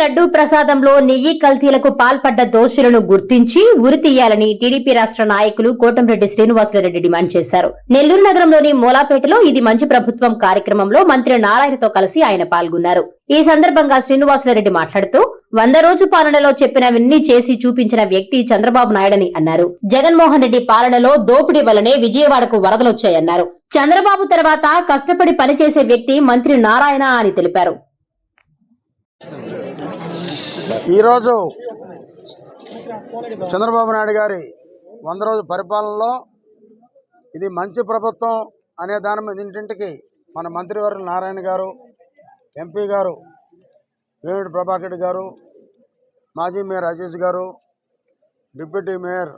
లడ్డు లడ్డూ ప్రసాదంలో నెయ్యి కల్తీలకు పాల్పడ్డ దోషులను గుర్తించి ఉరి తీయాలని టీడీపీ రాష్ట్ర నాయకులు కోటంరెడ్డి శ్రీనివాసులరెడ్డి డిమాండ్ చేశారు. నెల్లూరు నగరంలోని మూలాపేటలో ఇది మంచి ప్రభుత్వం కార్యక్రమంలో మంత్రి నారాయణతో కలిసి ఆయన పాల్గొన్నారు. ఈ సందర్భంగా శ్రీనివాసులరెడ్డి మాట్లాడుతూ వంద రోజు పాలనలో చెప్పినవన్నీ చేసి చూపించిన వ్యక్తి చంద్రబాబు నాయుడని అన్నారు. జగన్మోహన్ రెడ్డి పాలనలో దోపిడీ వల్లనే విజయవాడకు వరదలొచ్చాయన్నారు. చంద్రబాబు తర్వాత కష్టపడి పనిచేసే వ్యక్తి మంత్రి నారాయణ అని తెలిపారు. ఈరోజు చంద్రబాబు నాయుడు గారి వంద రోజు పరిపాలనలో ఇది మంచి ప్రభుత్వం అనే దాని మీద ఇంటింటికి మన మంత్రివర్యులు నారాయణ గారు ఎంపీ గారు వేమిడి ప్రభాకర్ రెడ్డి గారు మాజీ మేయర్ అజీజ్ గారు డిప్యూటీ మేయర్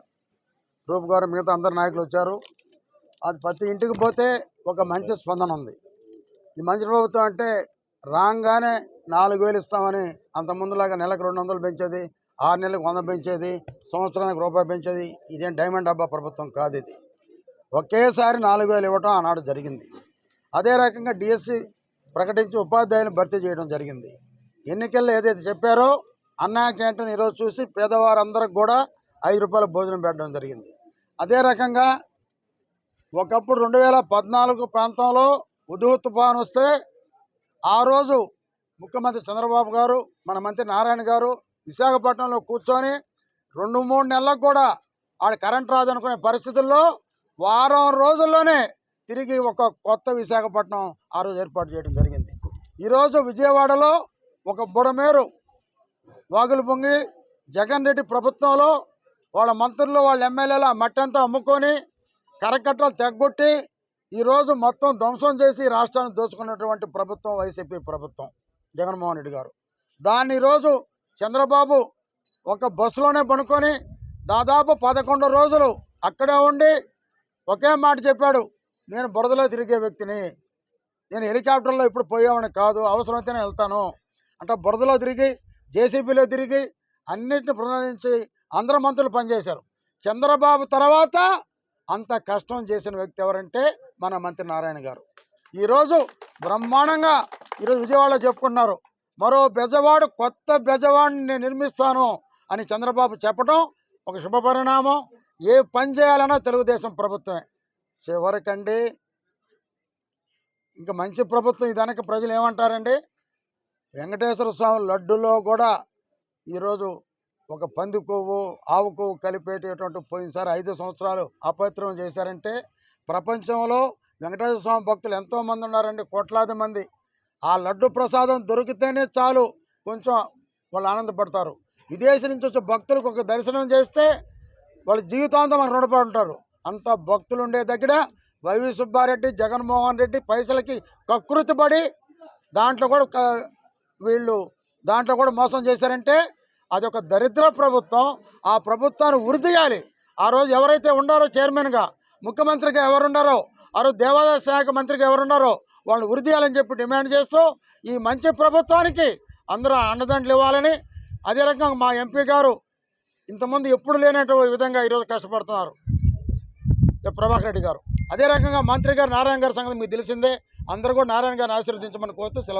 రూప్ గారు మిగతా అందరు నాయకులు వచ్చారు. అది ప్రతి ఇంటికి పోతే ఒక మంచి స్పందన ఉంది. ఈ మంచి ప్రభుత్వం అంటే రాగానే నాలుగు వేలు ఇస్తామని అంత ముందులాగా నెలకు రెండు వందలు పెంచేది ఆరు నెలలకు వంద పెంచేది సంవత్సరానికి రూపాయి పెంచేది ఇదేం డైమండ్ డబ్బా ప్రభుత్వం కాదు ఇది. ఒకేసారి నాలుగు వేలు ఇవ్వటం ఆనాడు జరిగింది. అదే రకంగా డిఎస్సి ప్రకటించి ఉపాధ్యాయులను భర్తీ చేయడం జరిగింది. ఎన్నికల్లో ఏదైతే చెప్పారో అన్నా క్యాంటీన్ ఈరోజు చూసి పేదవారందరికి కూడా ఐదు రూపాయల భోజనం పెట్టడం జరిగింది. అదే రకంగా ఒకప్పుడు రెండు వేల పద్నాలుగు ప్రాంతంలో ఉదుహు తుఫాన్ వస్తే ఆ రోజు ముఖ్యమంత్రి చంద్రబాబు గారు మన మంత్రి నారాయణ గారు విశాఖపట్నంలో కూర్చొని రెండు మూడు నెలలకు కూడా ఆడ కరెంట్ రాదనుకునే పరిస్థితుల్లో వారం రోజుల్లోనే తిరిగి ఒక కొత్త విశాఖపట్నం ఆ రోజు ఏర్పాటు చేయడం జరిగింది. ఈరోజు విజయవాడలో ఒక బుడమేరు వాగులు పొంగి జగన్ రెడ్డి ప్రభుత్వంలో వాళ్ళ మంత్రులు వాళ్ళ ఎమ్మెల్యేలు ఆ మట్టంతా అమ్ముకొని కరకట్టలు తెగ్గొట్టి ఈరోజు మొత్తం ధ్వంసం చేసి రాష్ట్రాన్ని దోచుకున్నటువంటి ప్రభుత్వం వైసీపీ ప్రభుత్వం జగన్మోహన్ రెడ్డి గారు. దాన్ని ఈరోజు చంద్రబాబు ఒక బస్సులోనే పనుకొని దాదాపు పదకొండు రోజులు అక్కడే ఉండి ఒకే మాట చెప్పాడు నేను బురదలో తిరిగే వ్యక్తిని. నేను హెలికాప్టర్లో ఇప్పుడు పోయేవాడిని కాదు అవసరమైతేనే వెళ్తాను. అంటే బురదలో తిరిగి జేసీబీలో తిరిగి అన్నిటిని ప్రణాళించి అందరు మంత్రులు పనిచేశారు. చంద్రబాబు తర్వాత అంత కష్టం చేసిన వ్యక్తి ఎవరంటే మన మంత్రి నారాయణ గారు. ఈరోజు బ్రహ్మాండంగా ఈరోజు విజయవాడలో చెప్పుకున్నారు మరో బెజవాడు కొత్త బెజవాడిని నేను నిర్మిస్తాను అని చంద్రబాబు చెప్పడం ఒక శుభ పరిణామం. ఏ పని చేయాలన్నా తెలుగుదేశం ప్రభుత్వమే. చివరికండి ఇంకా మంచి ప్రభుత్వం ఇదానికి ప్రజలు ఏమంటారండి? వెంకటేశ్వర స్వామి లడ్డులో కూడా ఈరోజు ఒక పంది కొవ్వు ఆవు కొవ్వు కలిపేటటువంటి పోయినసారి ఐదు సంవత్సరాలు అపవిత్రం చేశారంటే ప్రపంచంలో వెంకటేశ్వర స్వామి భక్తులు ఎంతోమంది ఉన్నారండి కోట్లాది మంది. ఆ లడ్డు ప్రసాదం దొరికితేనే చాలు కొంచెం వాళ్ళు ఆనందపడతారు. విదేశీ నుంచి వచ్చే భక్తులకు ఒక దర్శనం చేస్తే వాళ్ళ జీవితాంతం అని రుణపడి ఉంటారు అంత భక్తులు ఉండే దగ్గర వైవి సుబ్బారెడ్డి జగన్మోహన్ రెడ్డి పైసలకి కకృతి పడి దాంట్లో కూడా వీళ్ళు దాంట్లో కూడా మోసం చేశారంటే అది ఒక దరిద్ర ప్రభుత్వం. ఆ ప్రభుత్వాన్ని ఉరిదీయాలి ఆ రోజు ఎవరైతే ఉండారో చైర్మన్గా ముఖ్యమంత్రిగా ఎవరున్నారో ఆ రోజు దేవాదాయ శాఖ మంత్రిగా ఎవరున్నారో వాళ్ళు ఉరిదీయాలని చెప్పి డిమాండ్ చేస్తూ ఈ మంచి ప్రభుత్వానికి అందరూ అండదండలు ఇవ్వాలని అదే రకంగా మా ఎంపీ గారు ఇంతమంది ఎప్పుడు లేనటువంటి విధంగా ఈరోజు కష్టపడుతున్నారు. ప్రభాకర్ రెడ్డి గారు. అదే రకంగా మంత్రి గారు నారాయణ గారి సంగతి మీకు తెలిసిందే. అందరూ కూడా నారాయణ గారిని ఆశీర్వదించమని కోరుతూ సెలవు